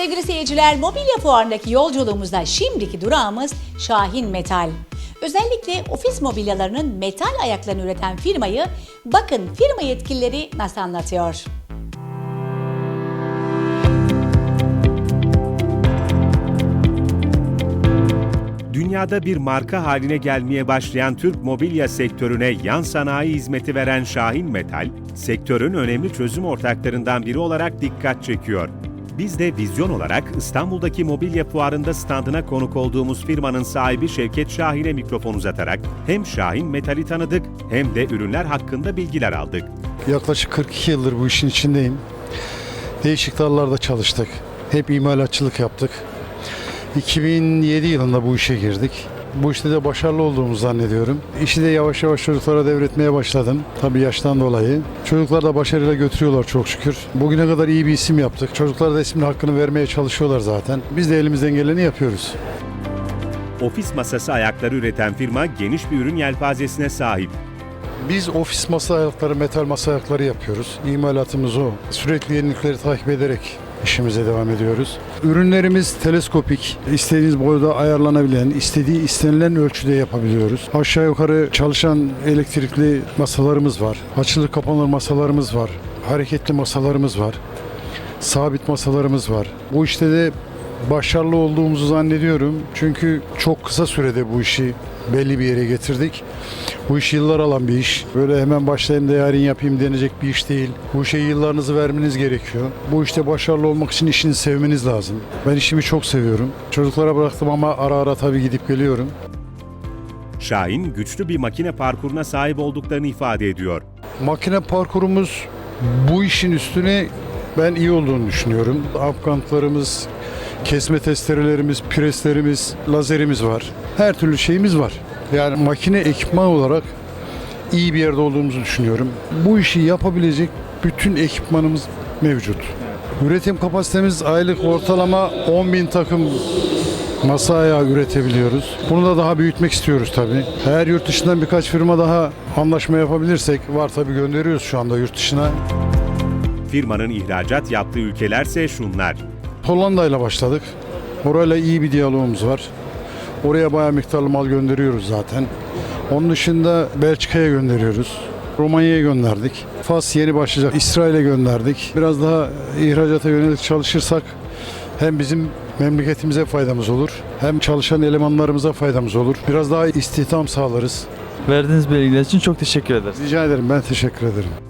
Sevgili seyirciler, mobilya fuarındaki yolculuğumuzda şimdiki durağımız Şahin Metal. Özellikle ofis mobilyalarının metal ayaklarını üreten firmayı bakın firma yetkilileri nasıl anlatıyor. Dünyada bir marka haline gelmeye başlayan Türk mobilya sektörüne yan sanayi hizmeti veren Şahin Metal, sektörün önemli çözüm ortaklarından biri olarak dikkat çekiyor. Biz de vizyon olarak İstanbul'daki mobilya fuarında standına konuk olduğumuz firmanın sahibi Şevket Şahin'e mikrofon uzatarak hem Şahin Metal'i tanıdık hem de ürünler hakkında bilgiler aldık. Yaklaşık 42 yıldır bu işin içindeyim. Değişik dallarda çalıştık. Hep imalatçılık yaptık. 2007 yılında bu işe girdik. Bu işte de başarılı olduğumuzu zannediyorum. İşi de yavaş yavaş çocuklara devretmeye başladım. Tabii yaştan dolayı. Çocuklar da başarıyla götürüyorlar çok şükür. Bugüne kadar iyi bir isim yaptık. Çocuklar da ismin hakkını vermeye çalışıyorlar zaten. Biz de elimizden geleni yapıyoruz. Ofis masası ayakları üreten firma geniş bir ürün yelpazesine sahip. Biz ofis masa ayakları, metal masa ayakları yapıyoruz. İmalatımız o. Sürekli yenilikleri takip ederek işimize devam ediyoruz. Ürünlerimiz teleskopik, istediğiniz boyda ayarlanabilen, istediği istenilen ölçüde yapabiliyoruz. Aşağı yukarı çalışan elektrikli masalarımız var. Açılır kapanır masalarımız var. Hareketli masalarımız var. Sabit masalarımız var. Bu işte de başarılı olduğumuzu zannediyorum. Çünkü çok kısa sürede bu işi belli bir yere getirdik. Bu iş yıllar alan bir iş. Böyle hemen başlayayım da yarın yapayım denecek bir iş değil. Bu işe yıllarınızı vermeniz gerekiyor. Bu işte başarılı olmak için işini sevmeniz lazım. Ben işimi çok seviyorum. Çocuklara bıraktım ama ara ara tabii gidip geliyorum. Şahin güçlü bir makine parkuruna sahip olduklarını ifade ediyor. Makine parkurumuz bu işin üstüne ben iyi olduğunu düşünüyorum. Afgantlarımız, kesme testerelerimiz, preslerimiz, lazerimiz var. Her türlü şeyimiz var. Yani makine ekipman olarak iyi bir yerde olduğumuzu düşünüyorum. Bu işi yapabilecek bütün ekipmanımız mevcut. Üretim kapasitemiz aylık ortalama 10 bin takım masa ayağı üretebiliyoruz. Bunu da daha büyütmek istiyoruz tabii. Eğer yurt dışından birkaç firma daha anlaşma yapabilirsek var tabii gönderiyoruz şu anda yurt dışına. Firmanın ihracat yaptığı ülkelerse şunlar. Hollanda ile başladık. Orayla iyi bir diyalogumuz var. Oraya bayağı miktarlı mal gönderiyoruz zaten. Onun dışında Belçika'ya gönderiyoruz. Romanya'ya gönderdik. Fas yeni başlayacak. İsrail'e gönderdik. Biraz daha ihracata yönelik çalışırsak hem bizim memleketimize faydamız olur. Hem çalışan elemanlarımıza faydamız olur. Biraz daha istihdam sağlarız. Verdiğiniz bilgiler için çok teşekkür ederiz. Rica ederim. Ben teşekkür ederim.